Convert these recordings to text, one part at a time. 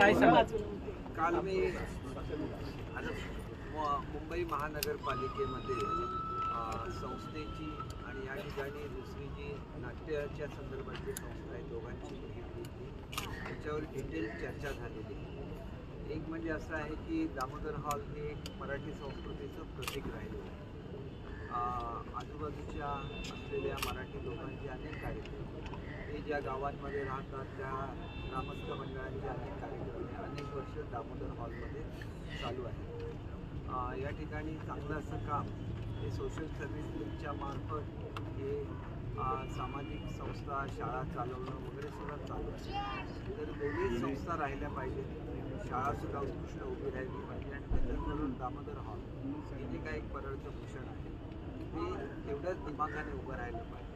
काय काल मी मु- मुंबई महानगरपालिकेमध्ये संस्थेची आणि या ठिकाणी दुसरी जी नाट्याच्या संदर्भातली संस्था आहे दोघांची त्याच्यावर डिटेल चर्चा झालेली एक म्हणजे असं आहे की दामोदर हॉल हे एक मराठी संस्कृतीचं प्रतीक राहिलं. आहे आजूबाजूच्या असलेल्या मराठी लोकांचे अनेक कार्य ज्या गावांमध्ये राहतात त्या ग्रामस्थ मंडळांचे अनेक कार्यक्रम हे अनेक वर्ष दामोदर हॉलमध्ये चालू आहे. या ठिकाणी चांगलं असं काम हे सोशल सर्व्हिस लीगच्या मार्फत हे सामाजिक संस्था शाळा चालवणं वगैरे सुद्धा चालू आहे. तर दोन्ही संस्था राहिल्या पाहिजेत. शाळासुद्धा उत्कृष्ट उभी राहिली पाहिजे आणि त्याच्याबरोबर दामोदर हॉल हे जे काही एक परळचं भूषण आहे ते तेवढ्याच दिमागाने उभं राहिलं पाहिजे.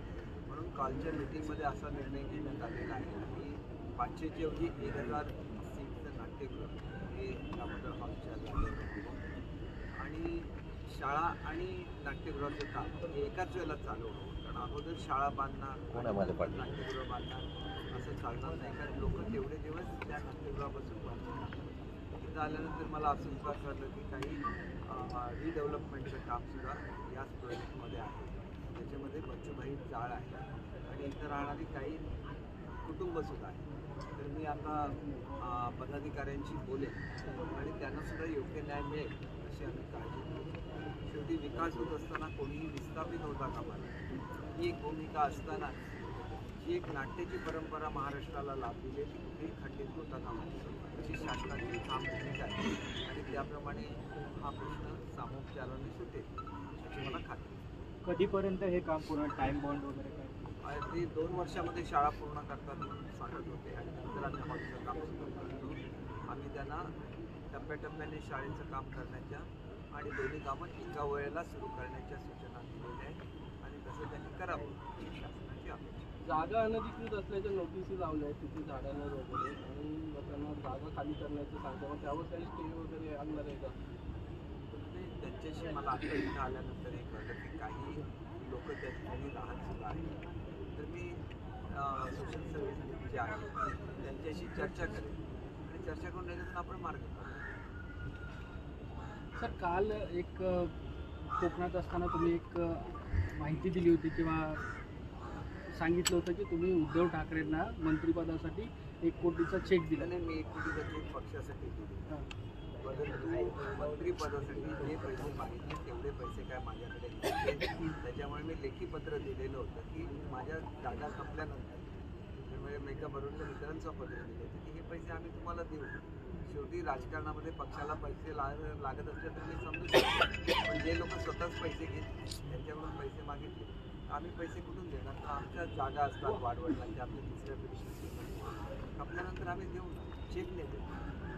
म्हणून कालच्या मिटिंगमध्ये असा निर्णय घेण्यात आलेला आहे की पाचशेच्या ऐवजी एक हजार सीटचं नाट्यगृह हे दामोदर हॉलच्या जागेवर. आणि शाळा आणि नाट्यगृहाचं काम हे एकाच वेळेला चालू होतं. कारण अगोदर शाळा बांधणार नाट्यगृह बांधणार असं चालणार नाही. कारण लोक तेवढे दिवस त्या नाट्यगृहापासून वाचणार तिथं आल्यानंतर मला असं विश्वास वाटलं की काही रिडेव्हलपमेंटचं कामसुद्धा याच प्रोजेक्टमध्ये आहे. त्याच्यामध्ये बच्चूभाई जाळ आहे. आणि इथं राहणारी काही कुटुंबसुद्धा आहे तर मी आता पदाधिकाऱ्यांशी बोलेन. आणि त्यांनासुद्धा योग्य न्याय मिळेल अशी आम्ही काळजी घेऊ शेवटी विकास होत असताना कोणीही विस्थापित होता कामा ही एक भूमिका असताना जी एक नाट्याची परंपरा महाराष्ट्राला लाभलेली आहे ती कुठेही खंडित होता कामा अशी शासनाची काम भूमिका आहे. आणि त्याप्रमाणे हा प्रश्न सामोपचाराने सुटेल अशी मला खात्री कधीपर्यंत हे काम पूर्ण टाइम बॉन्ड वगैरे काय? आणि ते दोन वर्षामध्ये शाळा पूर्ण करतात म्हणून सांगत होते आणि नंतर आम्ही हॉलचं काम सुरू करतो आम्ही त्यांना टप्प्याटप्प्याने शाळेचं काम करण्याच्या आणि दोन्ही कामं एका वेळेला सुरू करण्याच्या सूचना दिलेल्या आहेत आणि तसं त्यांनी करावं शासनाची अपेक्षा आहे. जागा अनधिकृत असल्याच्या नोटिसी लावल्या आहेत तिथे झाडांवर वगैरे आणि मग त्यांना जागा खाली करण्याचं सांगतो मग त्यावर काही स्टे वगैरे आणणार आहे का? त्यांच्याशी मला आता इथं आल्यानंतर हे कळलं की काही लोक त्या ठिकाणी राहत सुद्धा आहेत. तर मी सोशल सर्व्हिस जे आहेत त्यांच्याशी चर्चा करेन. आणि चर्चा करून त्याच्यातून आपण मार्ग काढू. सर काल एक कोकणात असताना तुम्ही एक माहिती दिली होती किंवा सांगितलं होतं की तुम्ही उद्धव ठाकरेंना मंत्रिपदासाठी एक कोटीचा चेक दिला. त्याने मी एक कोटी रुपये पक्षासाठी दिले मंत्रिपदासाठी जे पैसे मागितले तेवढे पैसे काय माझ्याकडे त्याच्यामुळे मी लेखी पत्र दिलेलं होतं की माझ्या जागा संपल्यानंतर त्यामुळे मेकअप एका बरोबर मित्रांचं पत्र दिलं होतं की हे पैसे आम्ही तुम्हाला देऊ. शेवटी राजकारणामध्ये पक्षाला पैसे लाग लागत असले तर मी समजू शकतो. पण जे लोक स्वतःच पैसे घेत त्यांच्याकडून पैसे मागितले आम्ही पैसे कुठून देणार? तर आमच्या जागा असतात वाढवडलांच्या आपल्या दुसऱ्या पिढीची आपल्यानंतर आम्ही देऊ ना. चेकने देऊ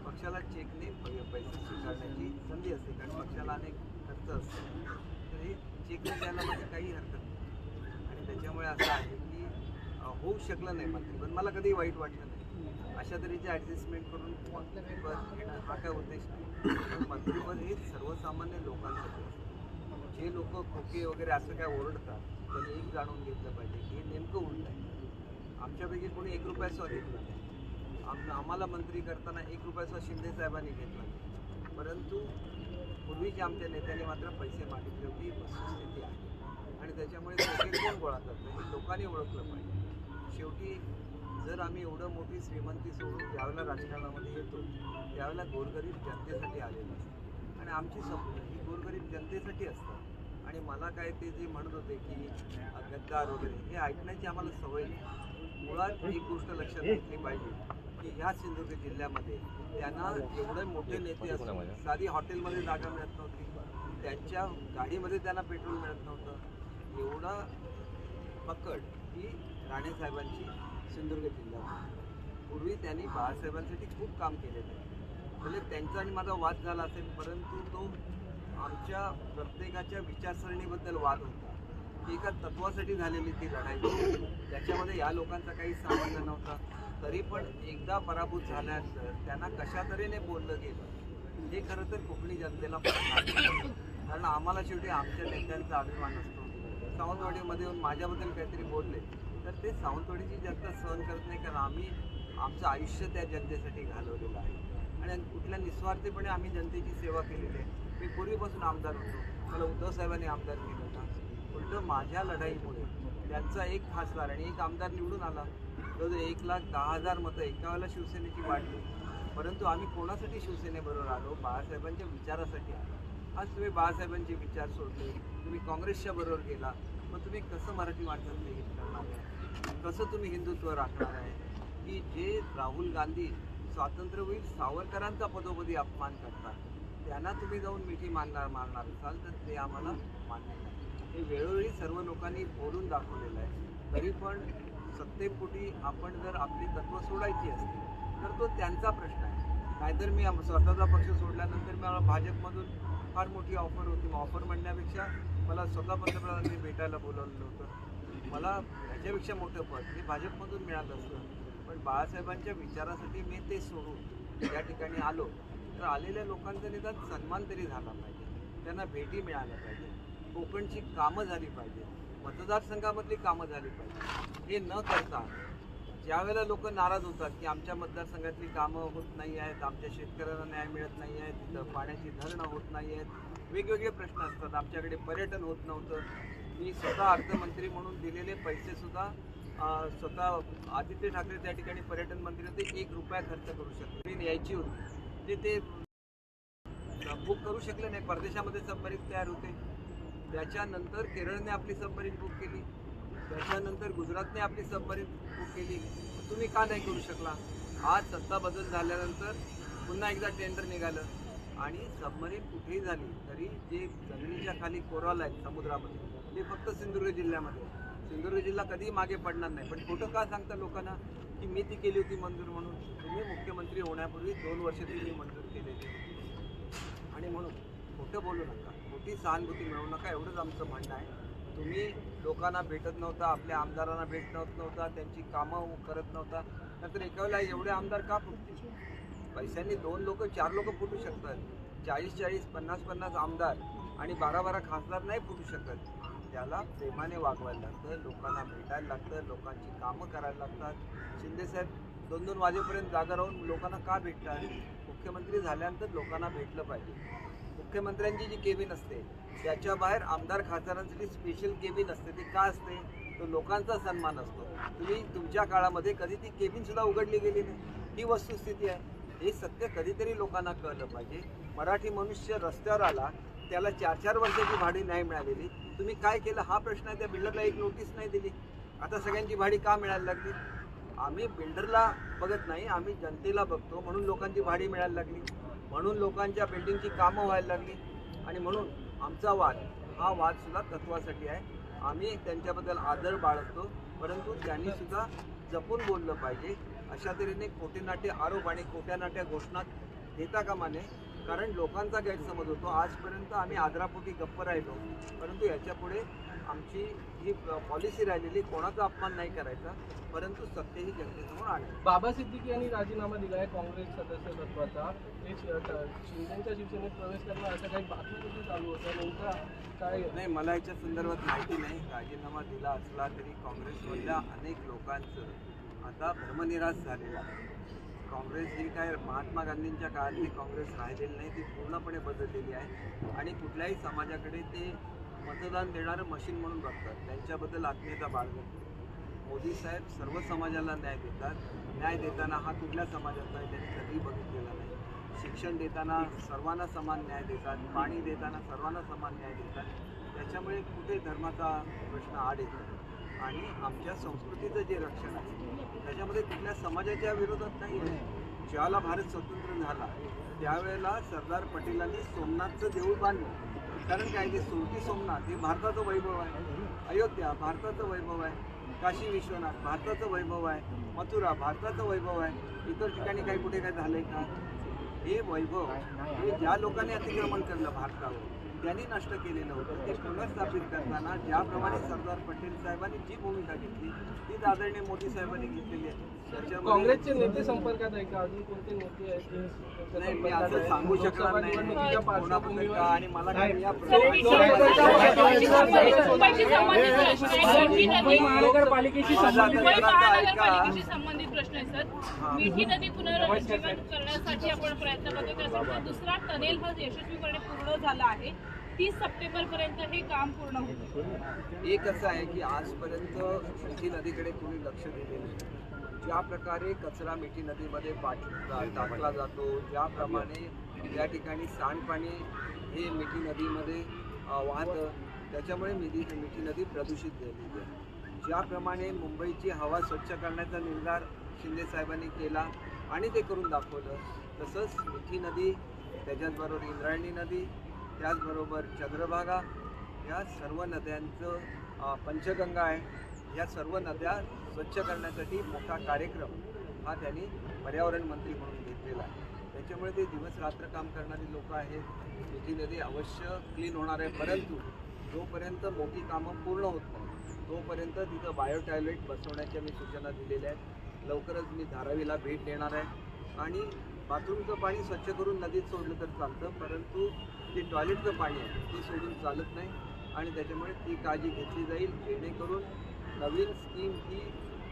पक्षाला चेकने पै- पैसे स्वीकारण्याची संधी असते. कारण पक्षाला अनेक खर्च असतो तर हे चेकने द्यायला माझी काही हरकत नाही. आणि त्याच्यामुळे असं आहे की होऊ शकलं नाही मंत्रीपद मला कधी वाईट वाटलं नाही. अशा तऱ्हेचे ॲडजस्टमेंट करून मंत्रीपद घेणं हा काय उद्देश नाही. मंत्रीपद हे सर्वसामान्य लोकांसाठी असतं. जे लोक खोके वगैरे असं काय ओरडतात त्यांनी एक जाणून घेतलं पाहिजे की हे नेमकं उलट आहे. आमच्यापैकी कोणी एक रुपया घेतला नाही. आम आम्हाला मंत्री करताना एक रुपयाचा शिंदे साहेबांनी घेतला परंतु पूर्वीच्या आमच्या नेत्यांनी मात्र पैसे मागितले होती वस्तुस्थिती आहे. आणि त्याच्यामुळे कोण गोळा करतं हे लोकांनी ओळखलं पाहिजे. शेवटी जर आम्ही एवढं मोठी श्रीमंती सोडून ज्यावेळेला राजकारणामध्ये येतो त्यावेळेला गोरगरीब जनतेसाठी आलेलं असतं. आणि आमची स्वप्न ही गोरगरीब जनतेसाठी असतात. आणि मला काय ते जे म्हणत होते की गद्दार वगैरे हे ऐकण्याची आम्हाला सवय नाही. मुळात एक गोष्ट लक्षात घेतली पाहिजे. की ह्या सिंधुदुर्ग जिल्ह्यामध्ये त्यांना एवढे मोठे नेते असून साधी हॉटेलमध्ये जागा मिळत नव्हती. त्यांच्या गाडीमध्ये त्यांना पेट्रोल मिळत नव्हतं. एवढा पकड ही राणेसाहेबांची सिंधुदुर्ग जिल्ह्यामध्ये. पूर्वी त्यांनी बाळासाहेबांसाठी खूप काम केलेलं आहे. म्हणजे त्यांचा आणि माझा वाद झाला असेल परंतु तो आमच्या प्रत्येकाच्या विचारसरणीबद्दल वाद होता. एका तत्वासाठी झालेली ती लढाई त्याच्यामध्ये या लोकांचा काही संबंध नव्हता. तरी पण एकदा पराभूत झाल्यानंतर त्यांना कशा तऱ्हेने बोललं गेलं हे खरं तर कोकणी जनतेला कारण आम्हाला शेवटी आमच्या नेत्यांचा अभिमान असतो. सावंतवाडीमध्ये येऊन माझ्याबद्दल काहीतरी बोलले तर ते सावंतवाडीची जनता सहन करत नाही कारण आम्ही आमचं आयुष्य त्या जनतेसाठी घालवलेलं आहे. आणि कुठल्या निस्वार्थीपणे आम्ही जनतेची सेवा केलेली आहे. मी पूर्वीपासून आमदार होतो. मला उद्धव साहेबांनी आमदार केलं होतं. उलटं माझ्या लढाईमुळे त्यांचा एक खासदार आणि एक आमदार निवडून आला. जवळजवळ एक लाख दहा हजार मतं एका वेळेला शिवसेनेची वाढली. परंतु आम्ही कोणासाठी शिवसेनेबरोबर आलो? बाळासाहेबांच्या विचारासाठी आलो. आज तुम्ही बाळासाहेबांचे विचार सोडले. तुम्ही काँग्रेसच्या बरोबर गेला. मग तुम्ही कसं मराठी माणसांचं हित करणार आहे? कसं तुम्ही हिंदुत्व राखणार आहे? की जे राहुल गांधी स्वातंत्र्यवीर सावरकरांचा पदोपदी अपमान करतात. त्यांना तुम्ही जाऊन मिठी मारणार मारणार असाल तर ते आम्हाला मान्य नाही. हे वेळोवेळी सर्व लोकांनी बोलून दाखवलेलं आहे. तरी पण सत्तेपोटी आपण जर आपली तत्त्व सोडायची असतील तर तो त्यांचा प्रश्न आहे. नाहीतर मी स्वतःचा पक्ष सोडल्यानंतर मला भाजपमधून फार मोठी ऑफर होती. मग ऑफर म्हणण्यापेक्षा मला स्वतः पंतप्रधानांनी भेटायला बोलावलेलं होतं. मला ह्याच्यापेक्षा मोठं पद हे भाजपमधून मिळालं असतं. पण बाळासाहेबांच्या विचारासाठी मी ते सोडून या ठिकाणी आलो. तर आलेल्या लोकांचा निदान सन्मान तरी झाला पाहिजे. त्यांना भेटी मिळाल्या पाहिजे कोकणची कामं झाली पाहिजे. मतदारसंघामधली कामं झाली पाहिजे. हे न करता ज्यावेळेला लोक नाराज होतात की आमच्या मतदारसंघातली कामं होत नाही आहेत आमच्या शेतकऱ्यांना न्याय मिळत नाही आहेत तिथं पाण्याची धरणं होत नाही आहेत वेगवेगळे प्रश्न असतात. आमच्याकडे पर्यटन होत नव्हतं. मी स्वतः अर्थमंत्री म्हणून दिलेले पैसेसुद्धा स्वतः आदित्य ठाकरे त्या ठिकाणी पर्यटन मंत्री होते एक रुपया खर्च करू शकतो ट्रेन यायची होती. ते ते बुक करू शकले नाही. परदेशामध्ये सबमरीन तयार होते. त्याच्यानंतर केरळने आपली सबमरीन बुक केली. त्याच्यानंतर गुजरातने आपली सबमरीन बुक केली. तुम्ही का नाही करू शकला? आज सत्ता बदल झाल्यानंतर पुन्हा एकदा टेंडर निघालं. आणि सबमरीन कुठेही झाली तरी जे जमिनीच्या खाली कोराल आहेत समुद्रामध्ये ते फक्त सिंधुदुर्ग जिल्ह्यामध्ये. सिंधुदुर्ग जिल्हा कधीही मागे पडणार नाही. पण खोटं का सांगता लोकांना? की मी ती केली होती मंजूर म्हणून. तुम्ही मुख्यमंत्री होण्यापूर्वी दोन वर्ष ती मी मंजूर केलेली होती. आणि म्हणून खोटं बोलू नका. खोटी सहानुभूती मिळवू नका एवढंच आमचं म्हणणं आहे. तुम्ही लोकांना भेटत नव्हता आपल्या आमदारांना भेटत नव्हता त्यांची कामं करत नव्हता. नंतर एका वेळेला एवढे आमदार का फुटतील? पैशांनी दोन लोक चार लोक फुटू शकतात. चाळीस चाळीस पन्नास पन्नास आमदार आणि बारा बारा खासदार नाही फुटू शकत. त्याला प्रेमाने वागवायला लागतं लोकांना भेटायला लागतं लोकांची कामं करायला लागतात. शिंदेसाहेब दोन दोन वाजेपर्यंत जागा राहून लोकांना का भेटतात? मुख्यमंत्री झाल्यानंतर लोकांना भेटलं पाहिजे. मुख्यमंत्र्यांची जी केबिन असते त्याच्या बाहेर आमदार खासदारांसाठी स्पेशल केबिन असते ती का असते? तो लोकांचा सन्मान असतो. तुम्ही तुमच्या काळामध्ये कधी ती केबिनसुद्धा उघडली गेली नाही. ही वस्तुस्थिती आहे. हे सत्य कधीतरी लोकांना कळलं पाहिजे. मराठी मनुष्य रस्त्यावर आला त्याला चार चार वर्षाची भाडी नाही मिळालेली. तुम्ही काय केलं? हा प्रश्न आहे. त्या बिल्डरला एक नोटीस नाही दिली. आता सगळ्यांची भाडी का मिळायला लागली? आम्ही बिल्डरला बघत नाही. आम्ही जनतेला बघतो. म्हणून लोकांची भाडी मिळायला लागली. म्हणून लोकांच्या बिल्डिंगची कामं व्हायला लागली. आणि म्हणून आमचा वाद हा वाद सुद्धा तत्वासाठी आहे. आम्ही त्यांच्याबद्दल आदर बाळगतो परंतु त्यांनी सुद्धा जपून बोललं पाहिजे. अशा तऱ्हेने खोटेनाटे आरोप आणि खोट्यानाट्या घोषणा देता कामा नये. कारण लोकांचा गैरसमज होतो. आजपर्यंत आम्ही आदरापोटी गप्प राहिलो. परंतु याच्यापुढे आमची ही पॉलिसी राहिलेली कोणाचा अपमान नाही करायचा परंतु सत्य ही जनतेसमोर आणायची. बाबा सिद्दीकी यांनी राजीनामा दिला आहे काँग्रेस सदस्यत्वाचा. ते शिंदेच्या शिवसेनेत प्रवेश करणार असं काही बातमी कुठे चालू होतं नेमका काय? नाही मला याच्या संदर्भात माहिती नाही. राजीनामा दिला असला तरी काँग्रेसमधल्या अनेक लोकांचं आता धर्मनिराश झालेलं आहे. काँग्रेस ही काय महात्मा गांधींच्या काळातली काँग्रेस राहिलेली नाही ती पूर्णपणे बदललेली आहे. आणि कुठल्याही समाजाकडे ते मतदान देणारं मशीन म्हणून बघतात. त्यांच्याबद्दल आत्मीयता बाळगत मोदी साहेब सर्व समाजाला न्याय देतात. न्याय देताना हा कुठल्या समाजाचा आहे त्यांनी कधीही बघितलेला नाही. शिक्षण देताना सर्वांना समान न्याय देतात. पाणी देताना सर्वांना समान न्याय देतात. त्याच्यामुळे कुठे धर्माचा प्रश्न आड येतो आणि आमच्या संस्कृतीचं जे रक्षण आहे त्याच्यामध्ये कुठल्या समाजाच्या विरोधात नाही आहे. ज्याला भारत स्वतंत्र झाला त्यावेळेला सरदार पटेलांनी सोमनाथचं देऊळ बांधलं. कारण काय ते सुरती सोमनाथ हे भारताचं वैभव आहे. अयोध्या भारताचं वैभव आहे. काशी विश्वनाथ भारताचं वैभव आहे. मथुरा भारताचं वैभव आहे. इतर ठिकाणी काही कुठे काय झालंय का? हे वैभव हे ज्या लोकांनी अतिक्रमण केलं भारतावर त्यांनी नष्ट केलेलं होतं ते पुनर्स्थापित करताना ज्याप्रमाणे सरदार पटेल साहेबांनी जी भूमिका घेतली तीच आदरणीय मोदी साहेबांनी घेतलेली आहे. काँग्रेसचे नेते संपर्कात आहे का? अजून कोणते नेते आहेत नाही मी असं? सांगू शकणार नाही. का आणि मला या महानगरपालिकेशी संबंधित प्रश्न आहे सर. मिठी नदी पुनरुज्जीवन करण्यासाठी आपण प्रयत्न करतो त्यासाठी दुसरा टनेल हा यशस्वीपणे पूर्ण झाला आहे. तीस सप्टेंबर पर्यंत हे काम पूर्ण होईल. एक असं आहे की आजपर्यंत मिठी नदीकडे कोणी लक्ष दिलेलं नाही. ज्या प्रकारे कचरा मिठी नदीमध्ये पाठ टाकला जातो ज्याप्रमाणे या ठिकाणी सांडपाणी हे मिठी नदीमध्ये वाहतं. त्याच्यामुळे मिठी मिठी नदी प्रदूषित झालेली आहे. ज्याप्रमाणे मुंबईची हवा स्वच्छ करण्याचा निर्धार शिंदे साहेबांनी केला आणि ते करून दाखवलं तसंच मिठी नदी त्याच्याचबरोबर इंद्रायणी नदी त्याचबरोबर चंद्रभागा या सर्व नद्यांचं पंचगंगा आहे. या सर्व नद्या स्वच्छ करण्यासाठी मोठा कार्यक्रम हा त्यांनी पर्यावरण मंत्री म्हणून घेतलेला आहे. त्याच्यामुळे ते दिवस रात्र काम करणारी लोक आहेत. तुझी नदी अवश्य क्लीन होणार आहे. परंतु जोपर्यंत मोठी कामं पूर्ण होत नाही तोपर्यंत तिथं बायो टॉयलेट बसवण्याच्या मी सूचना दिलेल्या आहेत. लवकरच मी धारावीला भेट देणार आहे. आणि बाथरूमचं पाणी स्वच्छ करून नदीत सोडलं तर चालतं परंतु जे टॉयलेटचं पाणी आहे ते सोडून चालत नाही. आणि त्याच्यामुळे ती काळजी घेतली जाईल. जेणेकरून नवीन स्कीम ही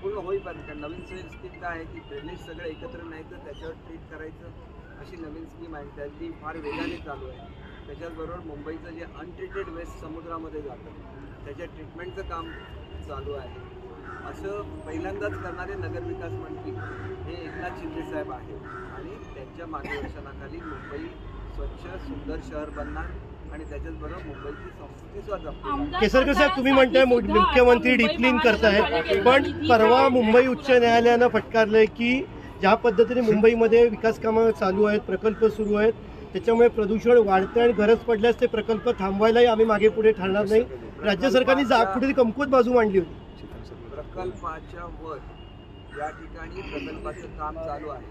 पूर्ण होईपर्यंत कारण नवीन स्कीम काय आहे की ड्रेनेज सगळं एकत्र न्यायचं त्याच्यावर ट्रीट करायचं अशी नवीन स्कीम आहे. त्याची फार वेगाने चालू आहे. त्याच्याचबरोबर मुंबईचं जे अनट्रीटेड वेस्ट समुद्रामध्ये जातं त्याच्या ट्रीटमेंटचं काम चालू आहे. असं पहिल्यांदाच करणारे नगरविकास मंत्री हे एकनाथ शिंदे साहेब आहेत. आणि त्यांच्या मार्गदर्शनाखाली मुंबई स्वच्छ सुंदर शहर बनणार. आणि त्याच्याचबरोबर मुंबईची संस्कृती सुद्धा जपली आमदार केसरकर साहेब तुम्ही म्हणताय मुख्यमंत्री डिक्लीन मुंबई करतायत पण परवा मुंबई उच्च न्यायालयानं फटकारलंय की ज्या पद्धतीने मुंबईमध्ये विकास कामं चालू आहेत प्रकल्प सुरू आहेत त्याच्यामुळे प्रदूषण वाढतंय आणि गरज पडल्यास ते प्रकल्प थांबवायलाही आम्ही मागे पुढे ठरणार नाही. राज्य सरकारने जा कुठेतरी कमकुवत बाजू मांडली होती. प्रकल्पाच्या वर या ठिकाणी प्रकल्पाचं काम चालू आहे.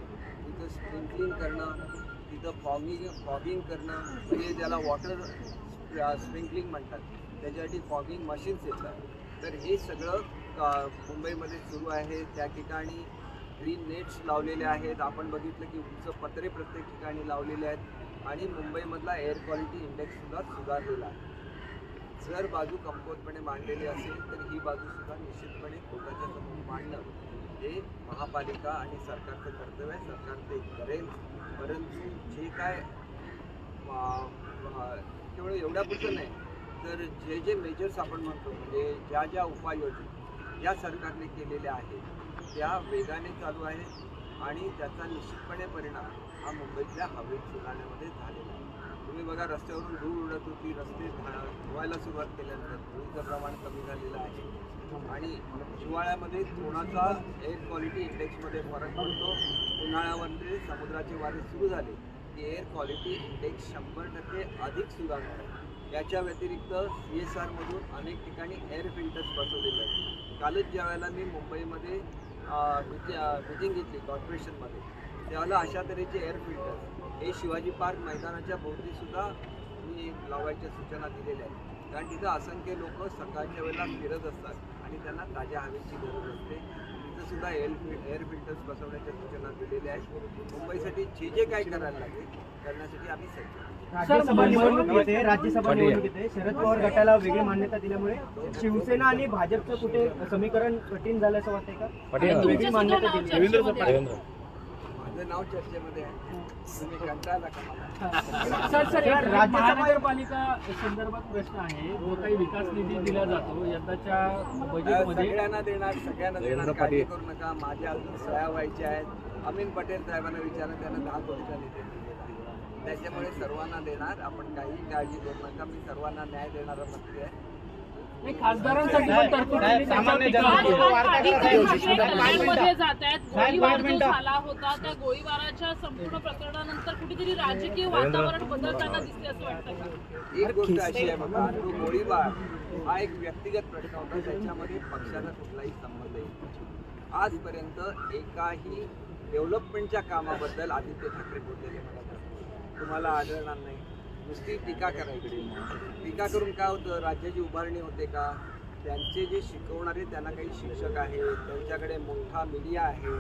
तिथं स्प्रिंकलिंग करणं तिथं फॉगिंग फॉगिंग करणं म्हणजे ज्याला वॉटर स्प्रिंकलिंग म्हणतात. त्याच्यासाठी फॉगिंग मशीन्स येतात. तर हे सगळं मुंबईमध्ये सुरू आहे. त्या ठिकाणी ग्रीन नेट्स लावलेले आहेत. आपण बघितलं की उंच पत्रे प्रत्येक ठिकाणी लावलेले आहेत. आणि मुंबईमधला एअर क्वालिटी इंडेक्ससुद्धा सुधारलेला आहे. जर बाजू कमकुवतपणे मांडलेली असेल तर ही बाजू सुद्धा निश्चितपणे कोर्टाच्या समोर मांडणं हे महापालिका आणि सरकारचं कर्तव्य आहे. सरकार ते करेल. परंतु जे काय केवळ एवढ्यापुरतं नाही तर जे जे मेजर्स आपण म्हणतो म्हणजे ज्या ज्या उपाययोजना या सरकारने केलेल्या आहेत त्या वेगाने चालू आहेत आणि त्याचा निश्चितपणे परिणाम हा मुंबईतल्या हवेत सुधारण्यामध्ये झालेला आहे. तुम्ही बघा रस्त्यावरून धूळ उडत होती रस्ते धुवायला सुरुवात केल्यानंतर धूळचं प्रमाण कमी झालेलं आहे. आणि हिवाळ्यामध्ये थोडासा एअर क्वालिटी इंडेक्समध्ये फरक पडतो. उन्हाळ्यामध्ये समुद्राचे वारे सुरू झाले. की एअर क्वालिटी इंडेक्स शंभर टक्के अधिक सुधारणार आहे. याच्या व्यतिरिक्त सी एस आरमधून अनेक ठिकाणी एअर फिल्टर्स बसवलेले आहेत. कालच ज्या वेळेला मी मुंबईमध्ये मिटिंग घेतली कॉर्पोरेशनमध्ये त्यावेळेला अशा तऱ्हेचे एअर फिल्टर्स हे शिवाजी पार्क मैदानाच्या भोवती सुद्धा मी लावायच्या सूचना दिलेल्या आहेत. कारण तिथं असंख्य लोक सकाळच्या वेळेला फिरत असतात आणि त्यांना ताज्या हवेची गरज असते. तिथं सुद्धा एअर एअर फिल्टर्स बसवण्याच्या सूचना दिलेल्या आहेत. मुंबईसाठी जे जे काय करायला लागेल करण्यासाठी आम्ही सज्ज. राज्यसभा निवडणूक येते राज्यसभा निवडणूक येते शरद पवार गटाला वेगळी मान्यता दिल्यामुळे शिवसेना आणि भाजपचं कुठे समीकरण कठीण झालं असं वाटतंय का? वेगळी मान्यता दिली. माझं नाव चर्चेमध्ये आहे. तुम्ही कंटाळला का मला? सर सर एक राज्यसभा- महानगरपालिका संदर्भात प्रश्न आहे. जो काही विकास निधी दिला जातो. यंदाच्या बजेटमध्ये सगळ्यांना देणार सगळ्यांना देणार. काळजी करू नका. माझ्या अजून सह्या व्हायच्या आहेत. अमीन पटेल साहेबांना विचारा त्यांना दहा कोटीचा निधी दिलेला आहे त्याच्यामुळे सर्वांना देणार. आपण काही काळजी करू नका. मी सर्वांना न्याय देणारा मंत्री आहे. खासदारांसाठी पण तरतुदी सामान्य जात आहेत. गोळीबार जो झाला होता त्या गोळीबाराच्या संपूर्ण प्रकरणानंतर कुठेतरी राजकीय वातावरण बदलताना दिसते असं वाटतं का? एक गोष्ट अशी आहे बघा तो गोळीबार हा एक व्यक्तिगत प्रश्न होता त्याच्यामध्ये पक्षाचा कुठलाही संबंध येत नाही. आजपर्यंत एकाही डेव्हलपमेंटच्या कामाबद्दल आदित्य ठाकरे बोललेले मला. तुम्हाला आढळणार नाही. नुसती टीका करायची. टीका करून काय होतं? राज्याची उभारणी होते का? त्यांचे जे शिकवणारे त्यांना काही शिक्षक आहेत त्यांच्याकडे मोठा मीडिया आहे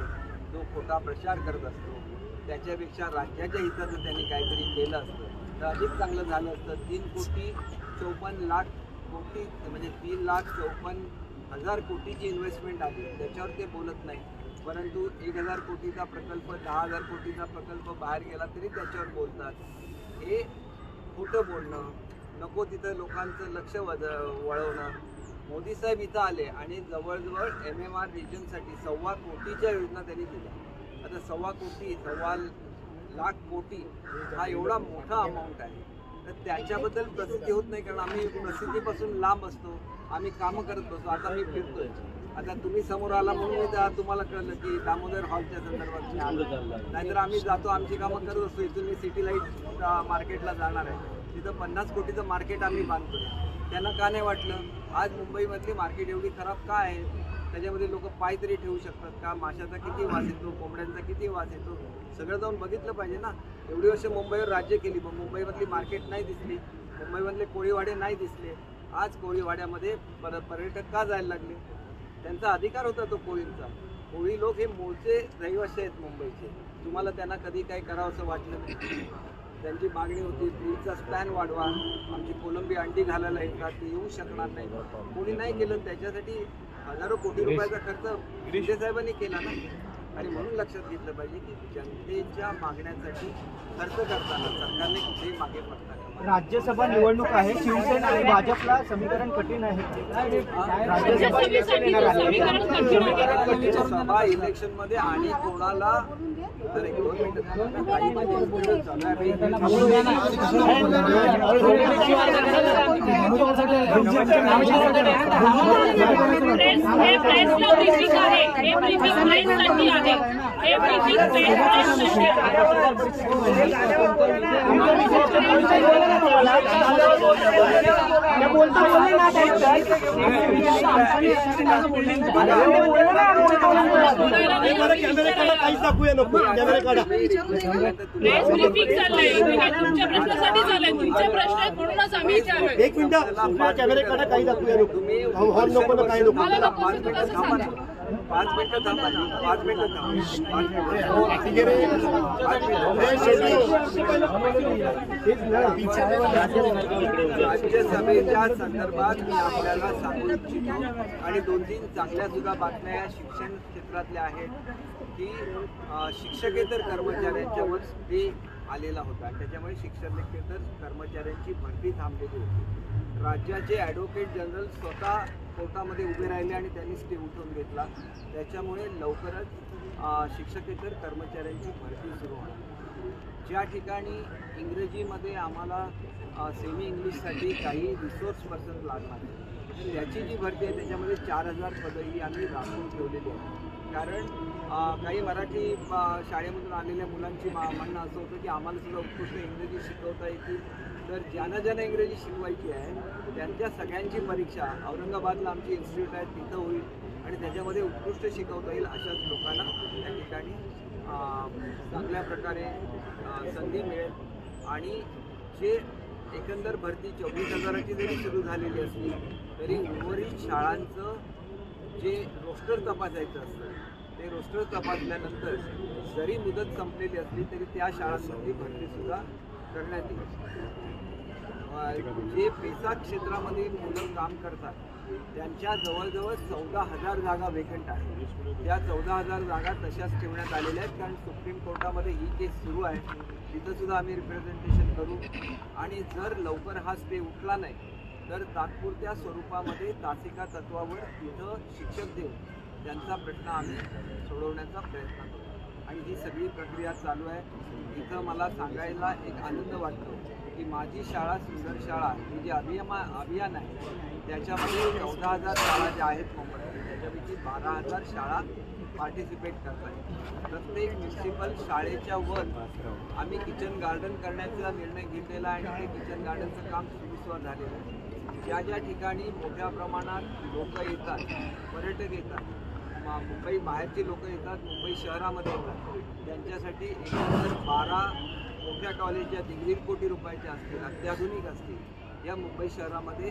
जो खोटा प्रचार करत असतो. त्याच्यापेक्षा राज्याच्या हिताचं त्यांनी काहीतरी केलं असतं. तर अधिक चांगलं झालं असतं. तीन कोटी चौपन्न लाख कोटी म्हणजे तीन लाख चौपन्न हजार कोटीची इन्व्हेस्टमेंट आली. त्याच्यावर ते बोलत नाही. परंतु एक हजार कोटीचा प्रकल्प दहा हजार कोटीचा प्रकल्प बाहेर गेला तरी त्याच्यावर बोलतात. हे खोटं बोलणं नको तिथं लोकांचं लक्ष वज वळवणं. मोदी साहेब इथं आले आणि जवळजवळ एम एम आर रिजनसाठी सव्वा कोटीच्या योजना त्यांनी दिल्या. आता सव्वा कोटी सव्वा लाख कोटी हा एवढा मोठा अमाऊंट आहे. तर त्याच्याबद्दल प्रसिद्धी होत नाही कारण आम्ही प्रसिद्धीपासून लांब असतो. आम्ही कामं करत बसतो. आता मी फिरतोय. आता तुम्ही समोर आला म्हणून मी तुम्हाला कळलं की दामोदर हॉलच्या संदर्भात नाहीतर आम्ही जातो आमची कामं करत असतो. इथून मी सिटी लाइट मार्केटला जाणार आहे. तिथं पन्नास कोटीचं मार्केट आम्ही बांधतो त्यांना का नाही वाटलं? आज मुंबईमधली मार्केट एवढी खराब का आहे? त्याच्यामध्ये लोक पाय तरी ठेवू शकतात का? माशाचा किती वास येतो? कोंबड्यांचा किती वास येतो? सगळं जाऊन बघितलं पाहिजे ना. एवढी वर्ष मुंबईवर राज्य केली मग मुंबईमधली मार्केट नाही दिसली. मुंबईमधले कोळीवाडे नाही दिसले. आज कोळीवाड्यामध्ये पर पर्यटक का जायला लागले? त्यांचा अधिकार होता तो कोळींचा. कोळी लोक हे मूळचे रहिवासी आहेत मुंबईचे. तुम्हाला त्यांना कधी काही करावं असं वाटलं नाही. त्यांची मागणी होती पूलचा स्पॅन वाढवा. आमची कोलंबी अंडी घालायला येतात ते येऊ शकणार नाही. कोणी नाही केलं त्याच्यासाठी हजारो कोटी रुपयाचा खर्च शिंदे साहेबांनी केला ना. आणि म्हणून लक्षात घेतलं पाहिजे की जनतेच्या मागण्यासाठी खर्च करताना सरकारने कुठेही मागे पडता. राज्यसभा निवडणूक आहे शिवसेना आणि भाजपला समीकरण कठीण आहे राज्यसभा इलेक्शन येणार आहे समीकरण कठीण आहे सभा इलेक्शनमध्ये आणि कोणाला तर एक दोन मिनिटं थांबा ना. काही माझे discussion चालू प्रेस हे प्रेसला ब्रीफिंग आहे हे ब्रीफिंग प्रेससाठी आहे हे ब्रीफिंग प्रेससाठी आहे कॅमेरा काढा काहीच दाखवूया नको कॅमेरा काढा प्रेस ब्रीफिंग चाललंय हे काय तुमच्या प्रश्नासाठी चाललंय तुमचे प्रश्न आहेत म्हणूनच आम्ही इथे आलोय एक मिनिट कॅमेरा काढा काही दाखवूया नको हॉर्न नको ना काही नको पाच मिनिटं थांबा पाच मिनिटं थांबा. राज्यसभेच्या संदर्भात मी आपल्याला सांगू इच्छितो आणि दोन तीन चांगल्या सुद्धा बातम्या या शिक्षण क्षेत्रातल्या आहेत की शिक्षकेतर कर्मचाऱ्यांच्यावर ते आलेला होता. त्याच्यामुळे त्याच्यामुळे शिक्षकेतर कर्मचाऱ्यांची भरती थांबलेली होती. राज्याचे ॲडव्होकेट जनरल स्वतः कोर्टामध्ये उभे राहिले आणि त्यांनी स्टे उठवून घेतला. त्याच्यामुळे लवकरच शिक्षकेतर कर्मचाऱ्यांची भरती सुरू होणार. ज्या ठिकाणी इंग्रजीमध्ये आम्हाला सेमी इंग्लिशसाठी काही रिसोर्स पर्सन लागणार आहे, त्याची जी भरती आहे त्याच्यामध्ये चार हजार पदं ही आम्ही राखून ठेवलेली आहेत. कारण काही मराठी शाळेमधून आलेल्या मुलांची मा म्हणणं असं होतं की आम्हाला सुद्धा उत्कृष्ट इंग्रजी शिकवता येतील. तर ज्यांना ज्यांना इंग्रजी शिकवायची आहे त्यांच्या सगळ्यांची परीक्षा औरंगाबादला आमची इन्स्टिट्यूट आहे तिथं होईल आणि त्याच्यामध्ये उत्कृष्ट शिकवता येईल अशाच लोकांना त्या ठिकाणी चांगल्या प्रकारे संधी मिळेल. आणि जे एकंदर भरती चोवीस हजाराची जरी सुरू झालेली असली तरी उर्वरित शाळांचं जे रोस्टर तपासायचं असतं ते रोस्टर तपासल्यानंतर जरी मुदत संपलेली असली तरी त्या शाळांमध्ये भरतीसुद्धा करण्यात येईल. जे पेसा क्षेत्रामध्ये मुलं काम करतात त्यांच्या जवळजवळ चौदा हजार जागा वेकंट आहेत. त्या चौदा हजार जागा तशाच ठेवण्यात आलेल्या आहेत कारण सुप्रीम कोर्टामध्ये ही केस सुरू आहे. तिथंसुद्धा आम्ही रिप्रेझेंटेशन करू. आणि जर लवकर हा स्टे उठला नाही तर तात्पुरत्या स्वरूपामध्ये तासिका तत्वावर तिथं शिक्षक देऊन त्यांचा प्रश्न आम्ही सोडवण्याचा प्रयत्न करू. आणि ही सगळी प्रक्रिया चालू आहे. इथं मला सांगायला एक आनंद वाटतो. की माझी शाळा सुंदर शाळा ही जी अभियमा अभियान आहे त्याच्यामध्ये चौदा हजार शाळा ज्या आहेत मुंबईत त्याच्यापैकी बारा हजार शाळा पार्टिसिपेट करतात. प्रत्येक म्युन्सिपल शाळेच्या वर आम्ही किचन गार्डन करण्याचा निर्णय घेतलेला आहे आणि ते किचन गार्डनचं काम सुरुसुरू झालेलं आहे. ज्या ज्या ठिकाणी मोठ्या प्रमाणात लोक येतात पर्यटक येतात मुंबई बाहेरचे लोक येतात मुंबई शहरामध्ये येतात त्यांच्यासाठी एकंदर बारा मोठ्या कॉलेज ज्या दीड दीड कोटी रुपयाच्या असतील अत्याधुनिक असतील या मुंबई शहरामध्ये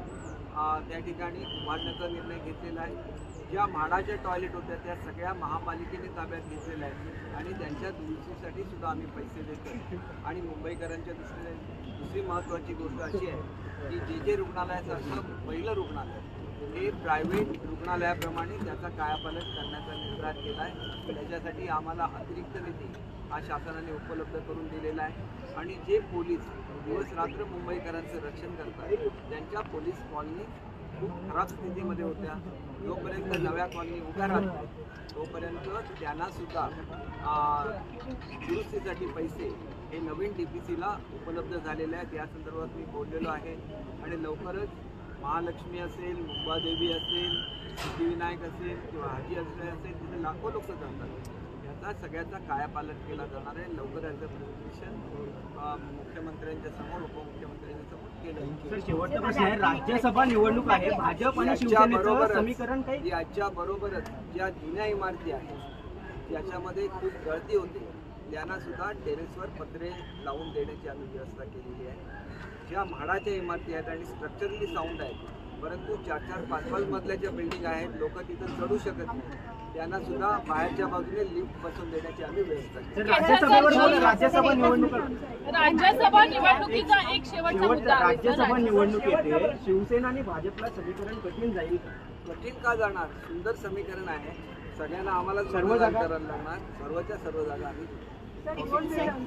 त्या ठिकाणी उभारण्याचा निर्णय घेतलेला आहे. ज्या म्हाडाच्या टॉयलेट होत्या त्या सगळ्या महापालिकेने ताब्यात घेतलेल्या आहेत आणि त्यांच्या दुरुस्तीसाठी सुद्धा आम्ही पैसे देतो आणि मुंबईकरांच्या दृष्टीने दुसरी महत्त्वाची गोष्ट अशी आहे की जे जे रुग्णालयासारखं पहिलं रुग्णालय हे प्रायव्हेट रुग्णालयाप्रमाणे त्याचा कायापालट करण्याचा निर्धार केला आहे. त्याच्यासाठी आम्हाला अतिरिक्त निधी हा शासनाने उपलब्ध करून दिलेला आहे. आणि जे पोलीस दिवस रात्र मुंबईकरांचं रक्षण करतात त्यांच्या पोलीस कॉलनी खूप खराब स्थितीमध्ये होत्या. जोपर्यंत नव्या कॉलनी उभ्या राहतात तोपर्यंत त्यांना सुद्धा दुरुस्तीसाठी पैसे हे नवीन डी पी सीला उपलब्ध झालेले आहेत. या संदर्भात मी बोललेलो आहे. आणि लवकरच महालक्ष्मी असेल मुंबादेवी असेल सिद्धिविनायक असेल किंवा हाजी आश्रय असेल तिथे लाखो लोक जातात. याचा सगळ्याचा कायापालट केला जाणार आहे. लवकर याचं प्रेझेंटेशन मुख्यमंत्र्यांच्या समोर उपमुख्यमंत्र्यांच्या समोर केलं. सर शेवटचा प्रश्न आहे राज्यसभा निवडणूक आहे. भाजप आणि शिवसेनेचं समीकरण काही? याच्या बरोबरच ज्या जुन्या इमारती आहेत ज्याच्यामध्ये खूप गळती होते. त्यांना सुद्धा टेरेसवर पत्रे लावून देण्याची आम्ही व्यवस्था केलेली आहे. ज्या म्हाडाच्या इमारती आहेत आणि स्ट्रक्चरली साऊंड आहेत परंतु चार चार पाच पाच मजल्याच्या बिल्डिंग आहेत लोक तिथं चढू शकत नाही त्यांना सुद्धा बाहेरच्या बाजूने लिफ्ट बसवून देण्याची आम्ही व्यवस्था केली. राज्यसभा निवडणूक राज्यसभा निवडणुकीचा एक शेवटचा मुद्दा शेवटचा आहे. राज्यसभा निवडणूक येते. शिवसेना आणि भाजपला समीकरण कठीण जाईल का? कठीण का जाणार? सुंदर समीकरण आहे. सगळ्यांना आम्हाला सर्व जागा? करायला लागणार सर्वच्या सर्व जागा आम्ही